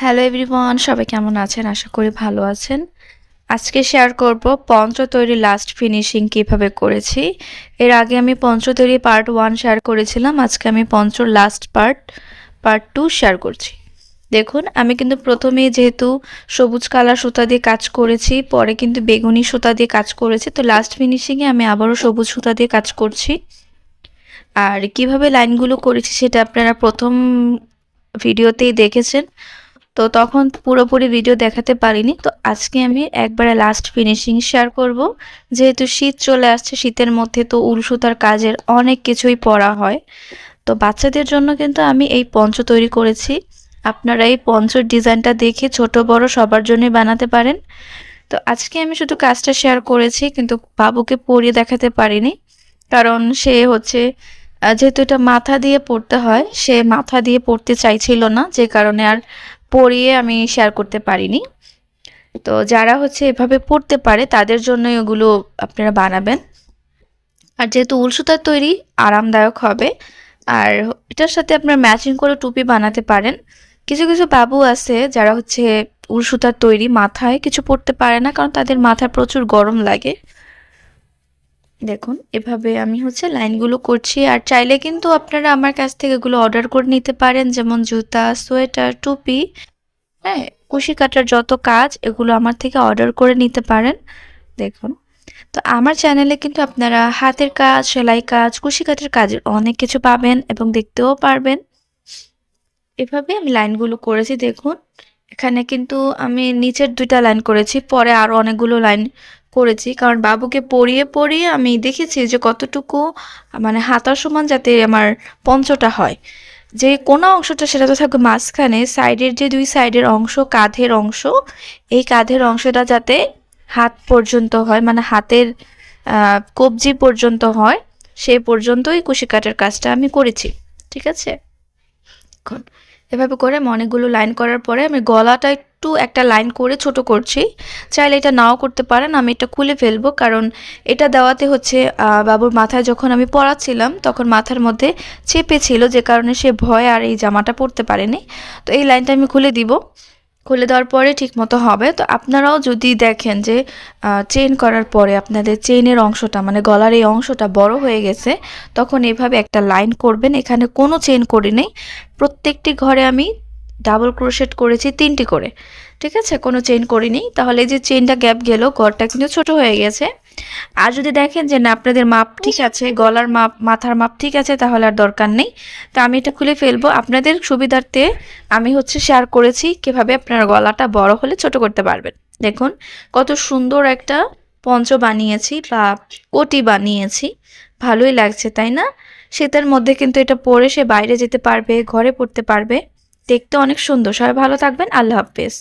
Hello everyone সবাই কেমন আছেন? আশা করি ভালো আছেন। আজকে শেয়ার করব পঞ্চ তৈরি লাস্ট ফিনিশিং কীভাবে করেছি। এর আগে আমি পঞ্চ তৈরি পার্ট ওয়ান শেয়ার করেছিলাম, আজকে আমি পঞ্চ last part part two share করছি। দেখুন, আমি কিন্তু প্রথমে যেহেতু সবুজ কালার সুতা দিয়ে কাজ করেছি, পরে কিন্তু বেগুনি সুতা দিয়ে কাজ করেছি, তো লাস্ট ফিনিশিংয়ে আমি আবারও সবুজ সুতা দিয়ে কাজ করছি। আর কীভাবে লাইনগুলো করেছি সেটা আপনারা প্রথম ভিডিওতেই দেখেছেন। তো তখন পুরোপুরি ভিডিও দেখাতে পারিনি। তো আজকে আমি একবারে লাস্ট ফিনিশিং শেয়ার করব। যেহেতু শীত চলে আসছে, শীতের মধ্যে তো উল সুতার কাজের অনেক কিছুই পড়া হয়। তো বাচ্চাদের জন্য কিন্তু আমি এই পঞ্চ তৈরি করেছি। আপনারা এই পঞ্চর ডিজাইনটা দেখে ছোট, বড় সবার জন্যই বানাতে পারেন। তো আজকে আমি শুধু কাজটা শেয়ার করেছি, কিন্তু বাবুকে পরিয়ে দেখাতে পারিনি। কারণ সে হচ্ছে যেহেতু এটা মাথা দিয়ে পড়তে হয়, সে মাথা দিয়ে পড়তে চাইছিল না, যে কারণে আর পরিয়ে আমি শেয়ার করতে পারিনি। তো যারা হচ্ছে এভাবে পড়তে পারে, তাদের জন্যই ওগুলো আপনারা বানাবেন। আর যেহেতু উল সুতার তৈরি, আরামদায়ক হবে। আর এটার সাথে আপনার ম্যাচিং করে টুপি বানাতে পারেন। কিছু কিছু বাবু আছে যারা হচ্ছে উল সুতার তৈরি মাথায় কিছু পড়তে পারে না, কারণ তাদের মাথায় প্রচুর গরম লাগে। দেখুন, এভাবে আমি হচ্ছে লাইনগুলো করছি। আর চাইলে কিন্তু আপনারা আমার কাছ থেকে এগুলো অর্ডার করে নিতে পারেন, যেমন জুতা, সোয়েটার, টুপি। হ্যাঁ কুশি কাটার যত কাজ, এগুলো আমার থেকে অর্ডার করে নিতে পারেন। দেখুন, তো আমার চ্যানেলে কিন্তু আপনারা হাতের কাজ, সেলাই কাজ, কুশি কাটার কাজের অনেক কিছু পাবেন এবং দেখতেও পারবেন। এভাবে আমি লাইনগুলো করেছি, দেখুন। এখানে কিন্তু আমি নিচের দুইটা লাইন করেছি, পরে আরও অনেকগুলো লাইন করেছি। কারণ বাবুকে পড়িয়ে পড়িয়ে আমি দেখেছি যে কতটুকু মানে হাতার সমান যাতে আমার পঞ্চটা হয়। যে কোনো অংশটা সেটা তো থাকবে মাঝখানে। সাইডের যে দুই সাইডের অংশ, কাঁধের অংশ, এই কাঁধের অংশটা যাতে হাত পর্যন্ত হয় মানে হাতের কবজি পর্যন্ত হয়, সে পর্যন্তই কুশি কাটের কাজটা আমি করেছি। ঠিক আছে? এখন এভাবে করে আমি অনেকগুলো লাইন করার পরে আমি গলাটা একটু একটা লাইন করে ছোট করছি। চাইলে এটা নাও করতে পারেন, আমি এটা খুলে ফেলব। কারণ এটা দেওয়াতে হচ্ছে বাবুর মাথায় যখন আমি পড়াচ্ছিলাম তখন মাথার মধ্যে চেপে ছিল, যে কারণে সে ভয় আর এই জামাটা পরতে পারেনি। তো এই লাইনটা আমি খুলে দিব। খুলে দেওয়ার পরে ঠিক মতো হবে। তো আপনারাও যদি দেখেন যে চেন করার পরে আপনাদের চেনের অংশটা মানে গলার এই অংশটা বড় হয়ে গেছে, তখন এভাবে একটা লাইন করবেন। এখানে কোনো চেন করি নেই। প্রত্যেকটি ঘরে আমি ডাবল ক্রোশেট করেছি তিনটি করে। ঠিক আছে? কোনো চেন করিনি তাহলে যে চেনটা গ্যাপ গেল, ঘরটা কিন্তু ছোট হয়ে গেছে। আর যদি দেখেন যে না আপনাদের মাপ ঠিক আছে গলার মাপ মাথার মাপ ঠিক আছে তাহলে আর দরকার নেই। তো আমি এটা খুলে ফেলব। আপনাদের সুবিধার্থে আমি হচ্ছে শেয়ার করেছি কীভাবে আপনার গলাটা বড় হলে ছোট করতে পারবেন। দেখুন কত সুন্দর একটা পঞ্চ বানিয়েছি বা কোটি বানিয়েছি। ভালোই লাগছে তাই না? শীতের মধ্যে কিন্তু এটা পরে সে বাইরে যেতে পারবে ঘরে পড়তে পারবে। দেখতে অনেক সুন্দর। সবাই ভালো থাকবেন। আল্লাহ হাফেজ।